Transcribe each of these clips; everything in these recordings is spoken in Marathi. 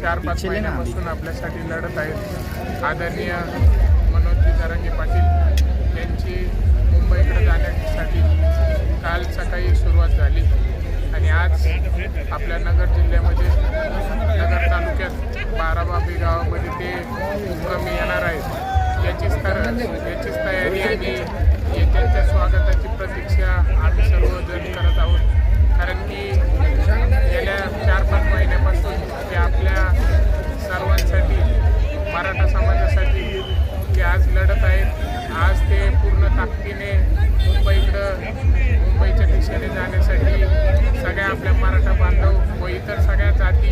चिल्ले ना. महिन्यापासून आपल्यासाठी लढत आहेत आदरणीय मनोज जरांगे पाटील यांची मुंबईकडे जाण्यासाठी काल सकाळी सुरुवात झाली. आणि आज आपल्या नगर जिल्ह्यामध्ये नगर तालुक्यात बाराबाबी गावामध्ये ते उपक्रमी येणार आहेत. याचीच तर याचीच तयारी आणि त्यांच्या स्वागताची प्रतीक्षा आम्ही सर्वजण करत आहोत. मराठा समाजासाठी ते आज लढत आहेत आज ते पूर्ण ताकदीने मुंबईकडं मुंबईच्या दिशेने जाण्यासाठी सगळ्या आपल्या मराठा बांधव व इतर सगळ्या जाती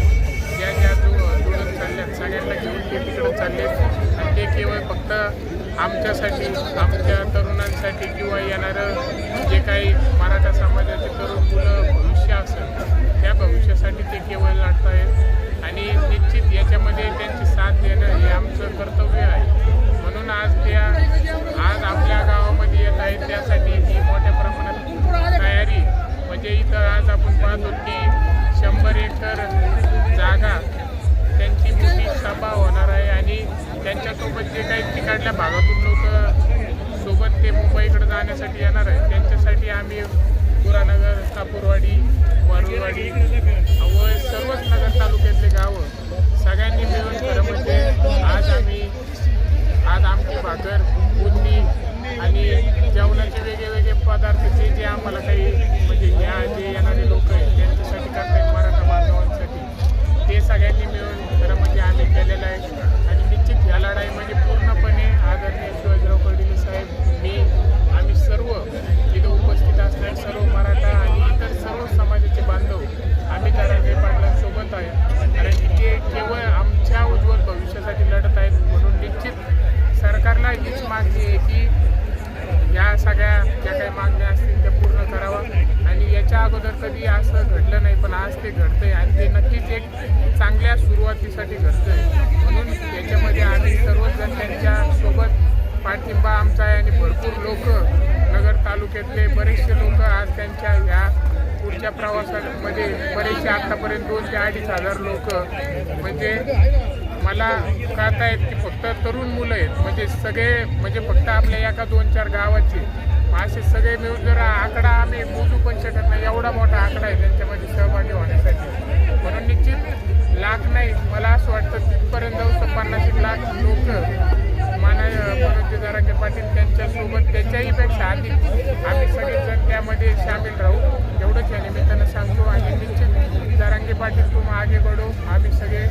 ज्या ज्या जु जुळून चालल्यात सगळ्यांना घेऊन ते तिकडं चाललेत. आणि ते केवळ फक्त आमच्यासाठी आमच्या तरुणांसाठी किंवा येणारं आज आपण पाहतो की शंभर एकर जागा त्यांची मोठी सभा होणार आहे आणि त्यांच्यासोबत जे काही तिकडल्या भागातून लोक सोबत ते मुंबईकडे जाण्यासाठी येणार आहे त्यांच्यासाठी आम्ही पुरानगर कापूरवाडी वारुळवाडी व सर्वच नगर तालुक्यातले गावं सगळ्यांनी मिळून खरं म्हणजे आज आम्ही आज आमची भाकर बुंदी आणि जेवणाचे वेगळे वेगळे पदार्थ जे जे आम्हाला काही म्हणजे या जे येणार कधी असं घडलं नाही पण आज ते घडतंय आणि ते नक्कीच एक चांगल्या सुरुवातीसाठी घडतंय. म्हणून याच्यामध्ये आम्ही सर्वजण त्यांच्यासोबत पाठिंबा आमचा आहे आणि भरपूर लोक नगर तालुक्यातले बरेचसे लोक आज त्यांच्या ह्या पुढच्या प्रवासामध्ये बरेचसे आतापर्यंत दोन ते अडीच हजार लोक. म्हणजे मला कळतायत की फक्त तरुण मुलं आहेत. म्हणजे सगळे म्हणजे फक्त आपल्या एका दोन चार गावाचे. असे सगळे मिळून जर आकडा आम्ही मोजू पण शकत नाही. एवढा मोठा आकडा आहे त्यांच्यामध्ये सहभागी होण्यासाठी. म्हणून निश्चित लाख नाही मला असं वाटतं तिथपर्यंत जाऊ पन्नास एक लाख लोक मनोजदारांगे पाटील त्यांच्यासोबत त्याच्याही पेक्षा आधी आम्ही सगळेजण त्यामध्ये सामील राहू. एवढंच या निमित्तानं सांगतो आणि निश्चित दारांगे पाटील तुम्हा आगे पडू आम्ही सगळे